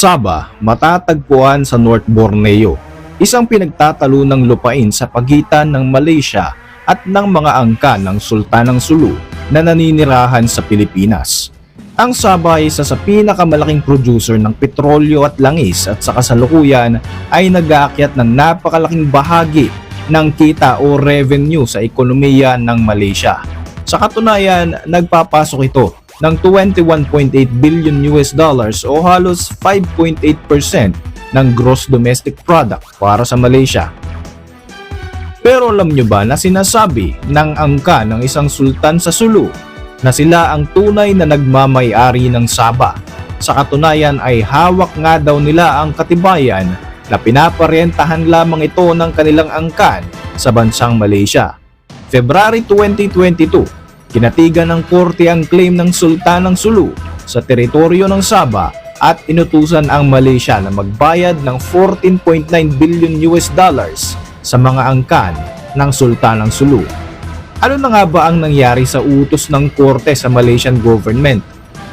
Sabah matatagpuan sa North Borneo, isang pinagtatalo ng lupain sa pagitan ng Malaysia at ng mga angka ng Sultanang Sulu na naninirahan sa Pilipinas. Ang Sabah ay isa sa pinakamalaking producer ng petrolyo at langis at sa kasalukuyan ay nag-aakyat ng napakalaking bahagi ng kita o revenue sa ekonomiya ng Malaysia. Sa katunayan, nagpapasok ito ng 21.8 billion US dollars o halos 5.8% ng gross domestic product para sa Malaysia. Pero alam nyo ba na sinasabi ng angka ng isang sultan sa Sulu na sila ang tunay na nagmamay-ari ng Sabah. Sa katunayan ay hawak nga daw nila ang katibayan na pinaparentahan lamang ito ng kanilang angkan sa bansang Malaysia. February 2022, kinatigan ng korte ang claim ng Sultan ng Sulu sa teritoryo ng Sabah at inutusan ang Malaysia na magbayad ng 14.9 billion US dollars sa mga angkan ng Sultan ng Sulu. Ano na nga ba ang nangyari sa utos ng korte sa Malaysian government?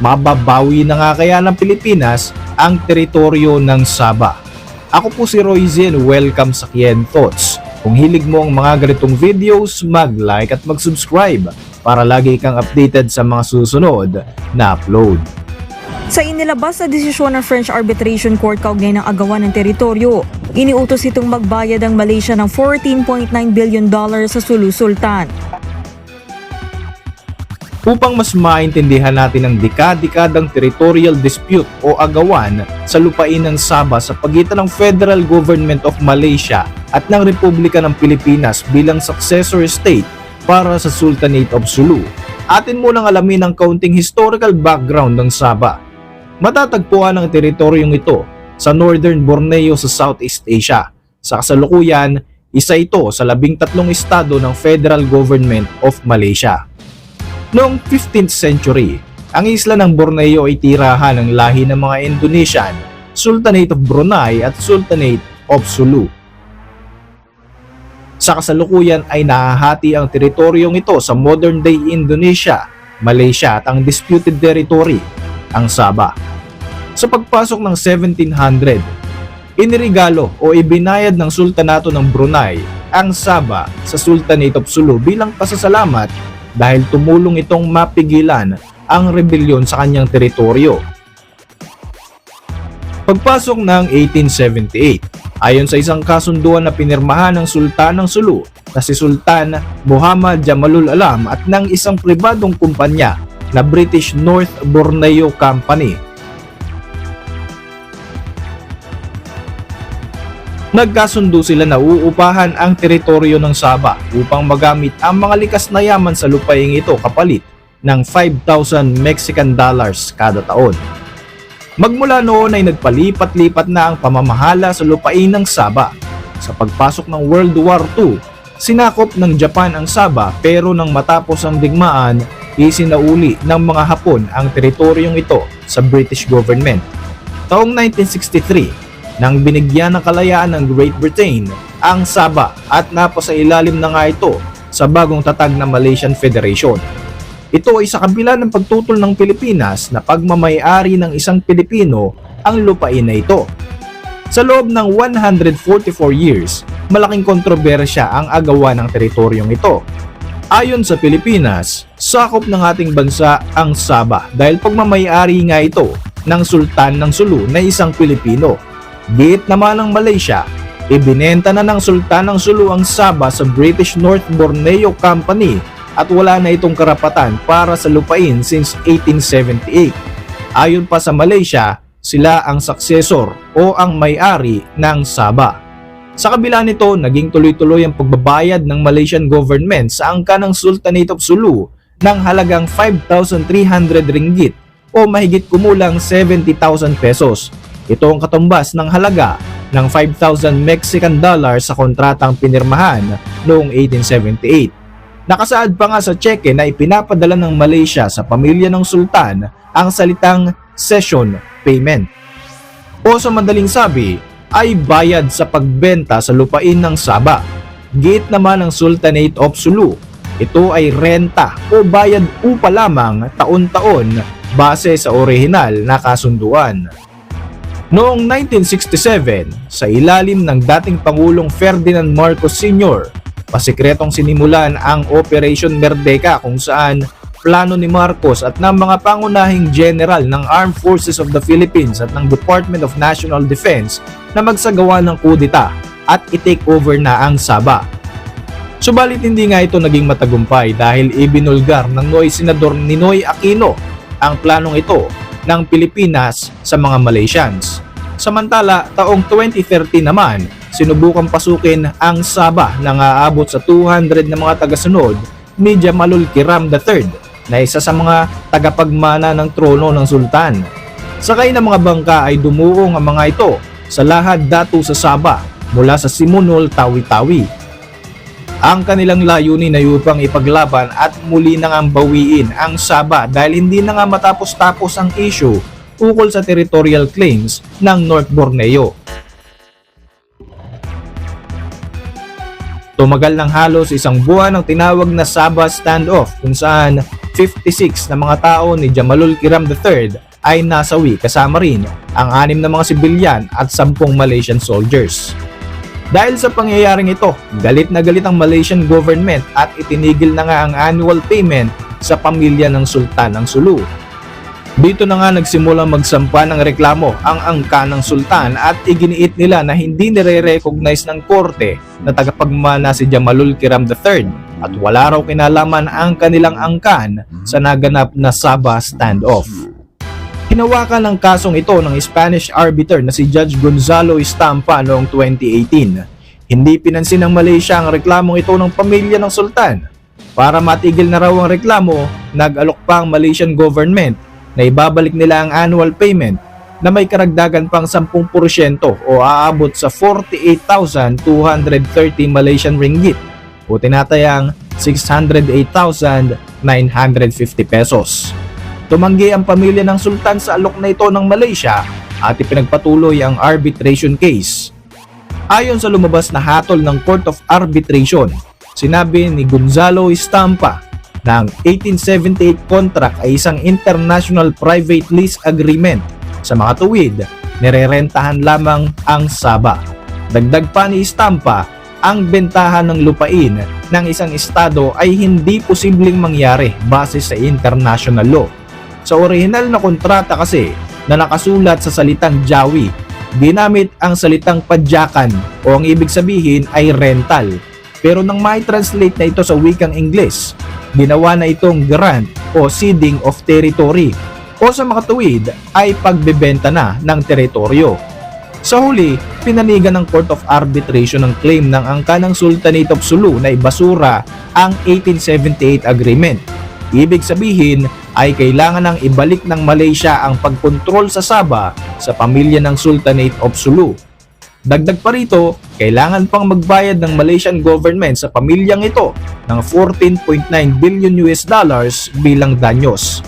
Mababawi na nga kaya ng Pilipinas ang teritoryo ng Sabah. Ako po si Roy Zen, welcome sa Kien Thoughts. Kung hilig mo ang mga ganitong videos, mag-like at mag-subscribe para lagi kang updated sa mga susunod na upload. Sa inilabas na desisyon ng French Arbitration Court kaugnay ng agawan ng teritoryo, iniutos itong magbayad ang Malaysia ng 14.9 billion dollars sa Sulu Sultan. Upang mas maintindihan natin ang dekadikadang territorial dispute o agawan sa lupain ng Sabah sa pagitan ng Federal Government of Malaysia at ng Republika ng Pilipinas bilang successor state para sa Sultanate of Sulu, atin munang alamin ang kaunting historical background ng Sabah. Matatagpuan ang teritoryong ito sa Northern Borneo sa Southeast Asia. Sa kasalukuyan, isa ito sa labing tatlong estado ng Federal Government of Malaysia. Noong 15th century, ang isla ng Borneo ay tirahan ng lahi ng mga Indonesian, Sultanate of Brunei at Sultanate of Sulu. Sa kasalukuyan ay nahahati ang teritoryong ito sa modern-day Indonesia, Malaysia at ang disputed territory, ang Sabah. Sa pagpasok ng 1700, inirigalo o ibinayad ng Sultanato ng Brunei ang Sabah sa Sultanate of Sulu bilang pasasalamat dahil tumulong itong mapigilan ang rebelyon sa kanyang teritoryo. Pagpasok ng 1878, ayon sa isang kasunduan na pinirmahan ng Sultan ng Sulu na si Sultan Muhammad Jamalul Alam at ng isang pribadong kumpanya na British North Borneo Company Nagkasundo sila na uupahan ang teritoryo ng Sabah upang magamit ang mga likas na yaman sa lupaing ito kapalit ng 5,000 Mexican dollars kada taon. Magmula noon ay nagpalipat-lipat na ang pamamahala sa lupain ng Sabah. Sa pagpasok ng World War II, sinakop ng Japan ang Sabah pero nang matapos ang digmaan, isinauli ng mga Hapon ang teritoryong ito sa British government. Taong 1963, nang binigyan ng kalayaan ng Great Britain ang Sabah at napasa ilalim na nga ito sa bagong tatag na Malaysian Federation. Ito ay sa kabila ng pagtutol ng Pilipinas na pagmamayari ng isang Pilipino ang lupain na ito. Sa loob ng 144 years, malaking kontrobersya ang agawa ng teritoryong ito. Ayon sa Pilipinas, sakop ng ating bansa ang Sabah dahil pagmamayari nga ito ng Sultan ng Sulu na isang Pilipino Giit naman ng Malaysia, ibinenta na ng Sultan ng Sulu ang Sabah sa British North Borneo Company at wala na itong karapatan para sa lupain since 1878. Ayon pa sa Malaysia, sila ang successor o ang may-ari ng Sabah. Sa kabila nito, naging tuloy-tuloy ang pagbabayad ng Malaysian government sa angka ng Sultanate of Sulu ng halagang 5,300 ringgit o mahigit kumulang 70,000 pesos ito ang katumbas ng halaga ng 5,000 Mexican dollars sa kontratang pinirmahan noong 1878. Nakasaad pa nga sa cheque na ipinapadala ng Malaysia sa pamilya ng sultan ang salitang session payment. O sa madaling sabi, ay bayad sa pagbenta sa lupain ng Sabah. Gate naman ng Sultanate of Sulu. Ito ay renta o bayad upa lamang taon-taon base sa orihinal na kasunduan. Noong 1967, sa ilalim ng dating Pangulong Ferdinand Marcos Sr., pasikretong sinimulan ang Operation Merdeka kung saan plano ni Marcos at ng mga pangunahing general ng Armed Forces of the Philippines at ng Department of National Defense na magsagawa ng kudita at i-take over na ang Sabah. Subalit hindi nga ito naging matagumpay dahil ibinulgar ng Noy Senador Ninoy Aquino ang planong ito ng Pilipinas sa mga Malaysians. Samantala, taong 2030 naman, sinubukang pasukin ang Sabah na aabot sa 200 na mga tagasunod ni Jamalul Kiram III na isa sa mga tagapagmana ng trono ng sultan. Sakay ng mga bangka ay dumuong ang mga ito sa lahad datu sa Sabah mula sa Simunol, Tawi-Tawi. Ang kanilang layunin ay upang ipaglaban at muli na nga bawiin ang Sabah dahil hindi na nga matapos-tapos ang issue ukol sa territorial claims ng North Borneo. Tumagal ng halos isang buwan ang tinawag na Sabah standoff kung saan 56 na mga tao ni Jamalul Kiram III ay nasawi kasama rin ang anim na mga sibilyan at 10 Malaysian soldiers. Dahil sa pangyayaring ito, galit na galit ang Malaysian government at itinigil na nga ang annual payment sa pamilya ng Sultan ng Sulu. Dito na nga nagsimula magsampa ng reklamo ang angka ng Sultan at iginiit nila na hindi nire-recognize ng korte na tagapagmana si Jamalul Kiram III at wala raw kinalaman ang kanilang angkan sa naganap na Sabah standoff. Hinawakan ng kasong ito ng Spanish arbiter na si Judge Gonzalo Estampa noong 2018. Hindi pinansin ng Malaysia ang reklamong ito ng pamilya ng sultan. Para matigil na raw ang reklamo, nag-alok pa ang Malaysian government na ibabalik nila ang annual payment na may karagdagan pang 10% o aabot sa 48,230 Malaysian ringgit o tinatayang 608,950 pesos. Tumanggi ang pamilya ng sultan sa alok na ito ng Malaysia at ipinagpatuloy ang arbitration case. Ayon sa lumabas na hatol ng Court of Arbitration, sinabi ni Gonzalo Estampa na ang 1878 contract ay isang international private lease agreement. Sa mga tuwid, nirerentahan lamang ang Saba. Dagdag pa ni Estampa, ang bentahan ng lupain ng isang estado ay hindi posibleng mangyari base sa international law. Sa orihinal na kontrata kasi na nakasulat sa salitang Jawi, ginamit ang salitang padyakan o ang ibig sabihin ay rental. Pero nang may translate na ito sa wikang Ingles, ginawa na itong grant o ceding of territory o sa makatuwid ay pagbebenta na ng teritoryo. Sa huli, pinanigan ng Court of Arbitration ang claim ng angka ng Sultanate of Sulu na ibasura ang 1878 agreement. Ibig sabihin ay kailangan nang ibalik ng Malaysia ang pagkontrol sa Sabah sa pamilya ng Sultanate of Sulu. Dagdag pa rito, kailangan pang magbayad ng Malaysian government sa pamilyang ito ng 14.9 billion US dollars bilang danyos.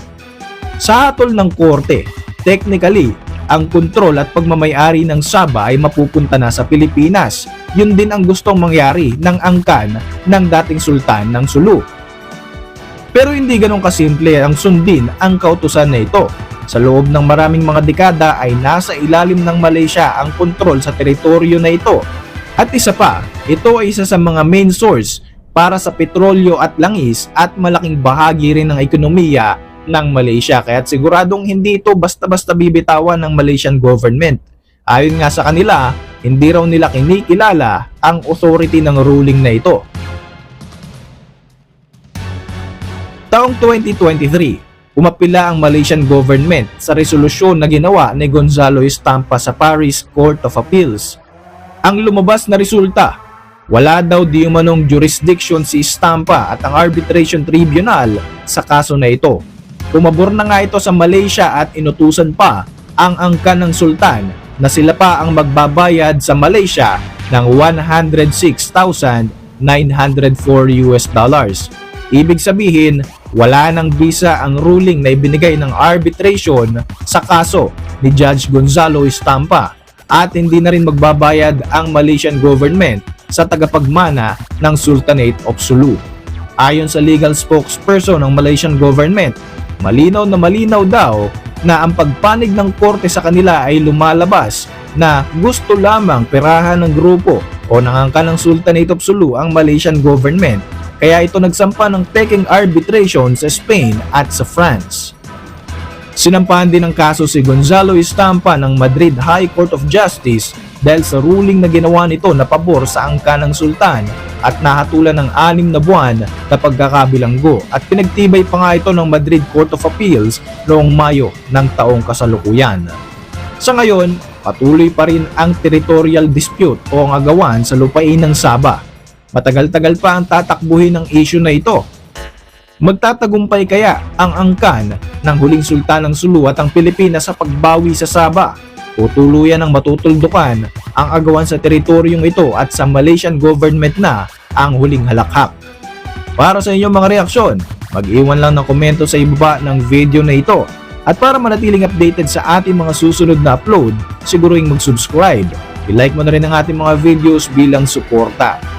Sa hatol ng korte, technically, ang kontrol at pagmamayari ng Sabah ay mapupunta na sa Pilipinas. Yun din ang gustong mangyari ng angkan ng dating sultan ng Sulu. Pero hindi ganun kasimple ang sundin ang kautusan na ito. Sa loob ng maraming mga dekada ay nasa ilalim ng Malaysia ang kontrol sa teritoryo na ito. At isa pa, ito ay isa sa mga main source para sa petrolyo at langis at malaking bahagi rin ng ekonomiya ng Malaysia. Kaya't siguradong hindi ito basta-basta bibitawan ng Malaysian government. Ayon nga sa kanila, hindi raw nila kinikilala ang authority ng ruling na ito. Taong 2023, umapila ang Malaysian government sa resolusyon na ginawa ni Gonzalo Estampa sa Paris Court of Appeals. Ang lumabas na resulta, wala daw di umanong jurisdiction si Estampa at ang arbitration tribunal sa kaso na ito. Pumabor na nga ito sa Malaysia at inutusan pa ang angkan ng sultan na sila pa ang magbabayad sa Malaysia ng 106,904 US dollars. Ibig sabihin, wala nang visa ang ruling na ibinigay ng arbitration sa kaso ni Judge Gonzalo Estampa at hindi na rin magbabayad ang Malaysian government sa tagapagmana ng Sultanate of Sulu. Ayon sa legal spokesperson ng Malaysian government, malinaw na malinaw daw na ang pagpanig ng korte sa kanila ay lumalabas na gusto lamang perahan ng grupo o ng angka ng Sultanate of Sulu ang Malaysian government kaya ito nagsampa ng peking arbitration sa Spain at sa France. Sinampahan din ng kaso si Gonzalo Estampa ng Madrid High Court of Justice dahil sa ruling na ginawa nito na pabor sa angka ng sultan at nahatulan ng anim na buwan na pagkakabilanggo at pinagtibay pa nga ito ng Madrid Court of Appeals noong Mayo ng taong kasalukuyan. Sa ngayon, patuloy pa rin ang territorial dispute o ang agawan sa lupain ng Sabah. Matagal-tagal pa ang tatakbuhin ng issue na ito Magtatagumpay kaya ang angkan ng huling sultan ng Sulu at ang Pilipinas sa pagbawi sa Sabah? O tuluyan ng matutuldukan ang agawan sa teritoryong ito at sa Malaysian government na ang huling halakhak? Para sa inyong mga reaksyon, mag-iwan lang ng komento sa ibaba ng video na ito. At para manatiling updated sa ating mga susunod na upload, siguruhin mag-subscribe. I-like mo na rin ang ating mga videos bilang suporta.